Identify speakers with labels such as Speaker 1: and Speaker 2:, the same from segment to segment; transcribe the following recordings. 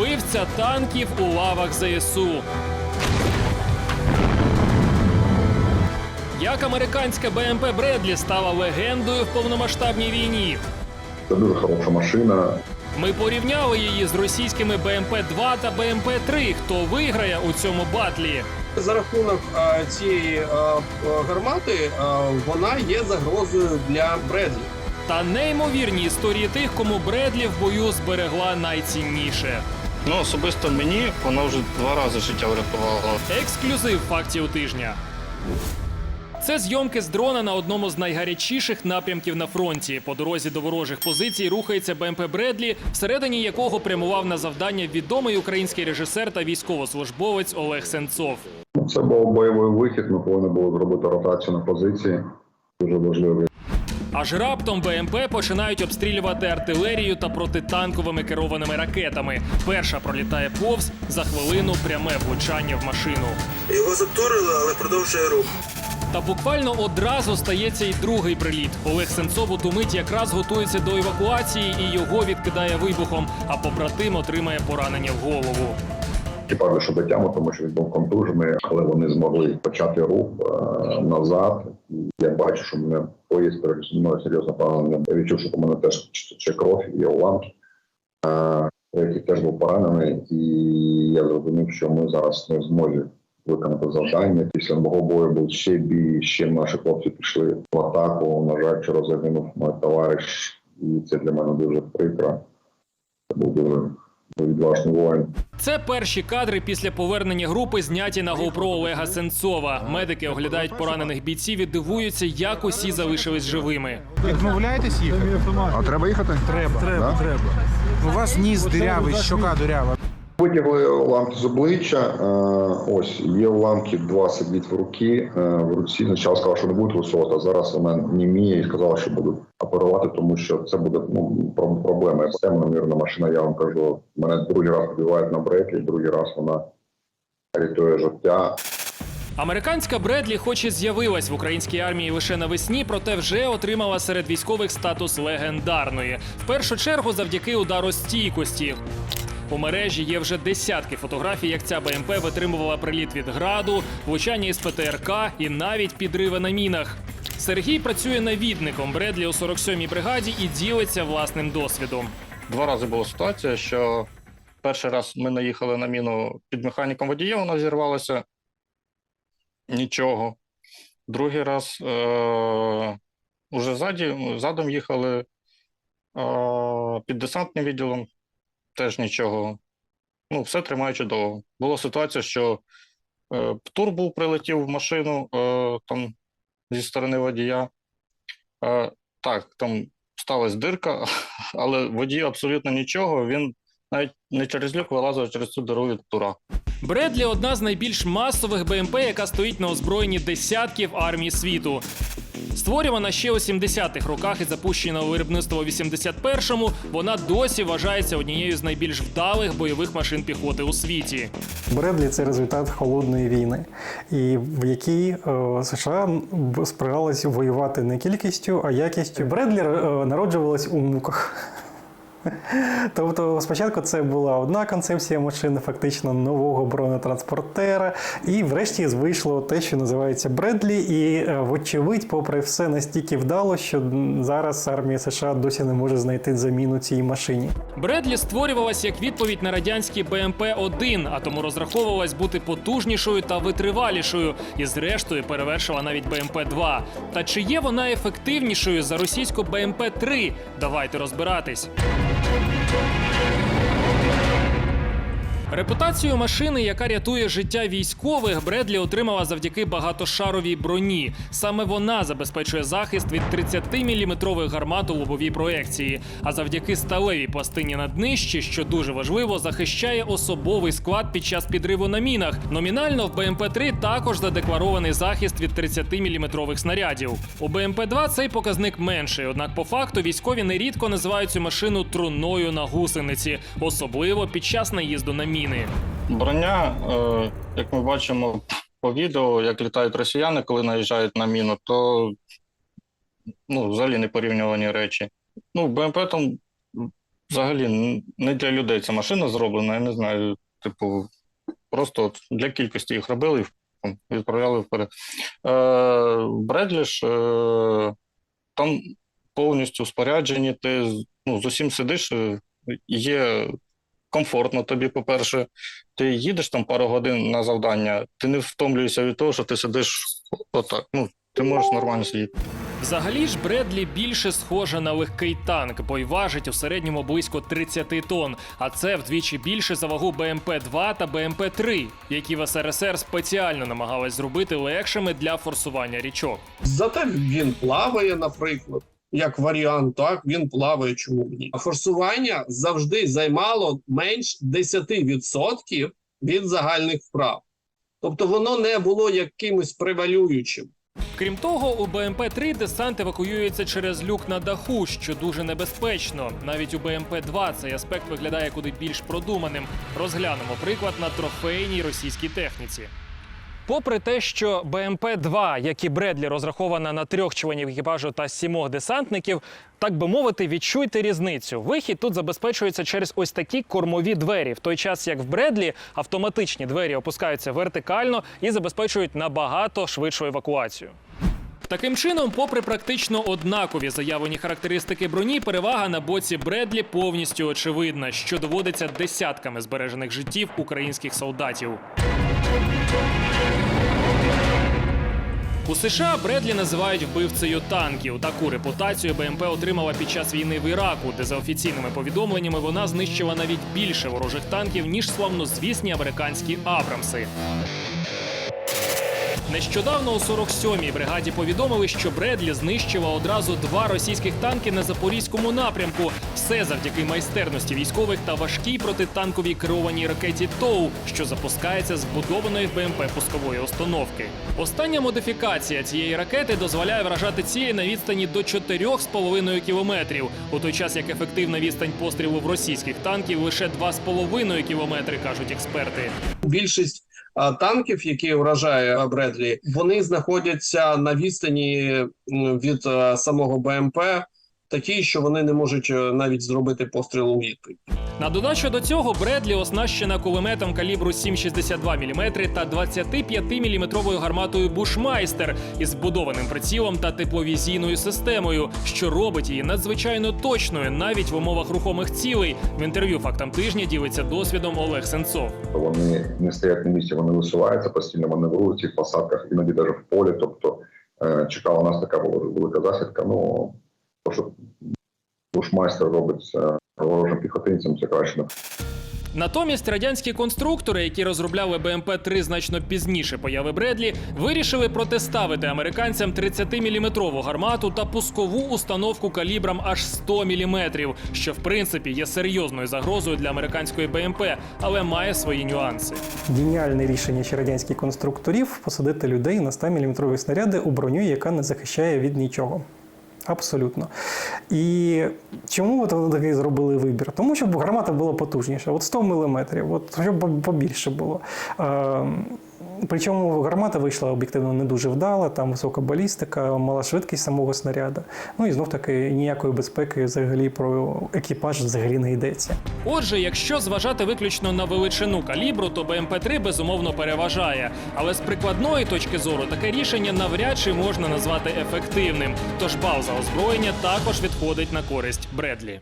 Speaker 1: Вбивця танків у лавах ЗСУ. Як американська БМП Бредлі стала легендою в повномасштабній війні?
Speaker 2: Це дуже хороша машина.
Speaker 1: Ми порівняли її з російськими БМП-2 та БМП-3. Хто виграє у цьому батлі?
Speaker 3: За рахунок е, цієї е, гармати е, вона є загрозою для Бредлі.
Speaker 1: Та неймовірні історії тих, кому Бредлі в бою зберегла найцінніше.
Speaker 4: Ну, особисто мені вона вже два рази життя врятувала.
Speaker 1: Ексклюзив фактів тижня. Це зйомки з дрона на одному з найгарячіших напрямків на фронті. По дорозі до ворожих позицій рухається БМП Бредлі, всередині якого прямував на завдання відомий український режисер та військовослужбовець Олег Сенцов.
Speaker 2: Це був бойовий вихід. Ми повинні були зробити ротацію на позиції. Дуже важливий.
Speaker 1: Аж раптом БМП починають обстрілювати артилерію та протитанковими керованими ракетами. Перша пролітає повз за хвилину пряме влучання в машину.
Speaker 5: Його затурили, але продовжує рух.
Speaker 1: Та буквально одразу стається і другий приліт. Олег Сенцов у ту мить якраз готується до евакуації і його відкидає вибухом, а побратим отримає поранення в голову.
Speaker 2: Що дотягнув, тому що він був контужений, але вони змогли почати рух е, назад. Я бачу, що мене поїзд мною серйозно поранений. Я відчув, що у мене теж ще кров, є уламки. Е, який теж був поранений, і я зрозумів, що ми зараз не змозі виконати завдання. Після мого бою був ще бій, ще наші хлопці пішли в атаку. На жаль, вчора загинув мій товариш, і це для мене дуже прикро. Це був дуже відважний воїн.
Speaker 1: Це перші кадри після повернення групи, зняті на GoPro Олега Сенцова. Медики оглядають поранених бійців і дивуються, як усі залишились живими.
Speaker 6: Відмовляєтесь їхати?
Speaker 7: А треба їхати?
Speaker 6: Треба.
Speaker 7: Да?
Speaker 6: Треба. У вас ніс дирявий, щока дирява.
Speaker 2: Витягли уламки з обличчя. е, Ось є уламки, два сидять в руки. е, В руці спочатку сказала, що не буде висота. Зараз вона німіє і сказала, що будуть оперувати, тому що це буде ну про- проблема. Темна мирна машина. Я вам кажу, мене другий раз побивають на бретлі, другий раз вона рятує життя.
Speaker 1: Американська Бредлі, хоч і з'явилась в українській армії лише навесні, проте вже отримала серед військових статус легендарної. В першу чергу завдяки ударостійкості. У мережі є вже десятки фотографій, як ця БМП витримувала приліт від граду, влучання із ПТРК і навіть підриви на мінах. Сергій працює навідником Бредлі у 47-й бригаді і ділиться власним досвідом.
Speaker 4: Два рази була ситуація, що перший раз ми наїхали на міну під механіком водія, вона зірвалася. Нічого. Другий раз е- уже ззаді, задом їхали е- під десантним відділом, теж нічого. Ну, все тримає чудово. Була ситуація, що е- птур був прилетів в машину е- там, зі сторони водія. Е- так, там сталася дирка, але водій абсолютно нічого. Він навіть не через люк вилазив через цю дорогу від тура.
Speaker 1: Бредлі одна з найбільш масових БМП, яка стоїть на озброєнні десятків армій світу. Створювана ще у 70-х роках і запущена у виробництво у 81-му, вона досі вважається однією з найбільш вдалих бойових машин піхоти у світі.
Speaker 8: Бредлі це результат холодної війни, і в якій е, США б- воювати не кількістю, а якістю. Бредлі е, народжувалась у муках. Тобто спочатку це була одна концепція машини, фактично нового бронетранспортера, і врешті вийшло те, що називається Бредлі. І е, вочевидь, попри все, настільки вдало, що зараз армія США досі не може знайти заміну цій машині.
Speaker 1: Бредлі створювалась як відповідь на радянський БМП-1, а тому розраховувалась бути потужнішою та витривалішою, і зрештою перевершила навіть БМП-2. Та чи є вона ефективнішою за російську БМП-3? Давайте розбиратись. Thank you. Репутацію машини, яка рятує життя військових, Бредлі отримала завдяки багатошаровій броні. Саме вона забезпечує захист від 30-мм гармат у лобовій проекції. А завдяки сталевій пластині на днищі, що дуже важливо, захищає особовий склад під час підриву на мінах. Номінально в БМП-3 також задекларований захист від 30-мм снарядів. У БМП-2 цей показник менший, однак по факту військові нерідко називають цю машину труною на гусениці, особливо під час наїзду на міни.
Speaker 4: Броня, е, як ми бачимо по відео, як літають росіяни, коли наїжджають на міну, то ну, взагалі не порівнювані речі. Ну, БМП там взагалі не для людей ця машина зроблена, я не знаю. Типу, просто от для кількості їх робили і відправляли вперед. Е, Бредлі е, там повністю споряджені, ти ну, з усім сидиш, е, є комфортно тобі, по-перше. Ти їдеш там пару годин на завдання, ти не втомлюєшся від того, що ти сидиш отак. Ну, ти можеш нормально сидіти.
Speaker 1: Взагалі ж Бредлі більше схожа на легкий танк, бо й важить у середньому близько 30 тонн, а це вдвічі більше за вагу БМП-2 та БМП-3, які в СРСР спеціально намагались зробити легшими для форсування річок.
Speaker 3: Зате він плаває, наприклад. Як варіант, так він плаває, чому б ні. А форсування завжди займало менш 10% від загальних вправ. Тобто воно не було якимось превалюючим.
Speaker 1: Крім того, у БМП-3 десант евакуюється через люк на даху, що дуже небезпечно. Навіть у БМП-2 цей аспект виглядає куди більш продуманим. Розглянемо приклад на трофейній російській техніці. Попри те, що БМП-2, як і Бредлі, розрахована на трьох членів екіпажу та сімох десантників, так би мовити, відчуйте різницю. Вихід тут забезпечується через ось такі кормові двері, в той час як в Бредлі автоматичні двері опускаються вертикально і забезпечують набагато швидшу евакуацію. Таким чином, попри практично однакові заявлені характеристики броні, перевага на боці Бредлі повністю очевидна, що доводиться десятками збережених життів українських солдатів. У США Бредлі називають вбивцею танків. Таку репутацію БМП отримала під час війни в Іраку, де за офіційними повідомленнями вона знищила навіть більше ворожих танків ніж славнозвісні американські Абрамси. Нещодавно у 47-й бригаді повідомили, що Бредлі знищила одразу два російських танки на запорізькому напрямку. Все завдяки майстерності військових та важкій протитанковій керованій ракеті ТОУ, що запускається з вбудованої в БМП пускової установки. Остання модифікація цієї ракети дозволяє вражати цілі на відстані до 4,5 кілометрів, у той час як ефективна відстань пострілу в російських танків лише 2,5 кілометри, кажуть експерти.
Speaker 3: Більшість танків, які вражає Бредлі, вони знаходяться на відстані від самого БМП, такі, що вони не можуть е, навіть зробити постріл у відповідь.
Speaker 1: На додачу до цього Бредлі оснащена кулеметом калібру 7,62 мм та 25-мм гарматою Бушмайстер із вбудованим прицілом та тепловізійною системою, що робить її надзвичайно точною навіть в умовах рухомих цілей. В інтерв'ю фактам тижня ділиться досвідом Олег Сенцов.
Speaker 2: Вони не стоять на місці, вони висуваються, постійно маневрують в цих посадках, іноді навіть в полі. Тобто е, чекала нас така велика засідка. Ну що бушмайстер робить е, ворожим піхотинцям, це краще
Speaker 1: Натомість радянські конструктори, які розробляли БМП-3 значно пізніше появи Бредлі, вирішили протиставити американцям 30-мм гармату та пускову установку калібром аж 100 мм, що в принципі є серйозною загрозою для американської БМП, але має свої нюанси.
Speaker 8: Геніальне рішення ще радянських конструкторів посадити людей на 100-мм снаряди у броню, яка не захищає від нічого. Абсолютно. І чому вони такий зробили вибір? Тому що гармата була потужніша, от 100 мм, от щоб побільше було. Причому гармата вийшла об'єктивно не дуже вдала, там висока балістика, мала швидкість самого снаряда. Ну і знов таки ніякої безпеки взагалі про екіпаж взагалі не йдеться.
Speaker 1: Отже, якщо зважати виключно на величину калібру, то БМП-3 безумовно переважає. Але з прикладної точки зору таке рішення навряд чи можна назвати ефективним. Тож бал за озброєння також відходить на користь Бредлі.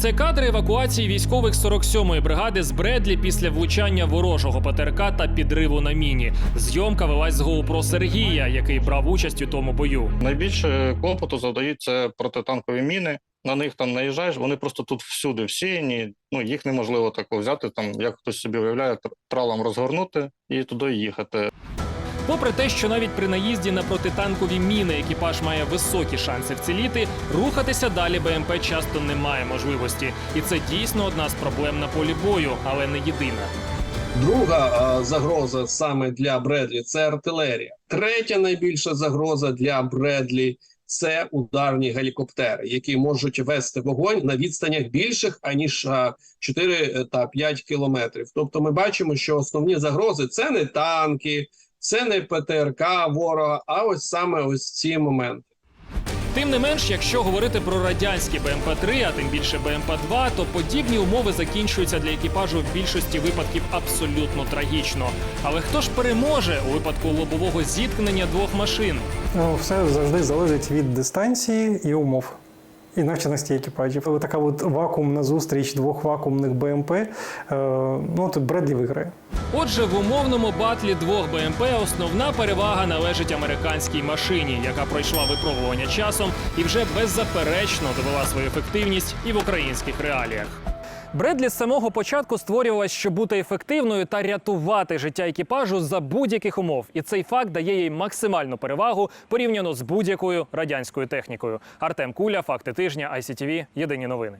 Speaker 1: Це кадри евакуації військових 47-ї бригади з Бредлі після влучання ворожого ПТРК та підриву на міні. Зйомка велась з GoPro Сергія, який брав участь у тому бою.
Speaker 4: Найбільше клопоту завдають це протитанкові міни. На них там наїжджаєш, вони просто тут всюди всіяні. Ну їх неможливо так взяти, там як хтось собі уявляє, тр- тралом розгорнути і туди їхати.
Speaker 1: Попри те, що навіть при наїзді на протитанкові міни екіпаж має високі шанси вціліти, рухатися далі БМП часто не має можливості, і це дійсно одна з проблем на полі бою, але не єдина.
Speaker 3: Друга а, загроза саме для Бредлі це артилерія. Третя найбільша загроза для Бредлі це ударні гелікоптери, які можуть вести вогонь на відстанях більших аніж а, 4 та 5 кілометрів. Тобто, ми бачимо, що основні загрози це не танки, це не ПТРК ворога, а ось саме ось ці моменти.
Speaker 1: Тим не менш, якщо говорити про радянські БМП-3, а тим більше БМП-2, то подібні умови закінчуються для екіпажу в більшості випадків абсолютно трагічно. Але хто ж переможе у випадку лобового зіткнення двох машин?
Speaker 8: Ну, все завжди залежить від дистанції і умов. І навченості екіпажів. Така от вакуумна зустріч двох вакуумних БМП. Е, ну тут Бредлі виграє.
Speaker 1: Отже, в умовному батлі двох БМП основна перевага належить американській машині, яка пройшла випробування часом і вже беззаперечно довела свою ефективність і в українських реаліях. Бредлі з самого початку створювалась, щоб бути ефективною та рятувати життя екіпажу за будь-яких умов. І цей факт дає їй максимальну перевагу порівняно з будь-якою радянською технікою. Артем Куля, факти тижня, ICTV, Єдині новини.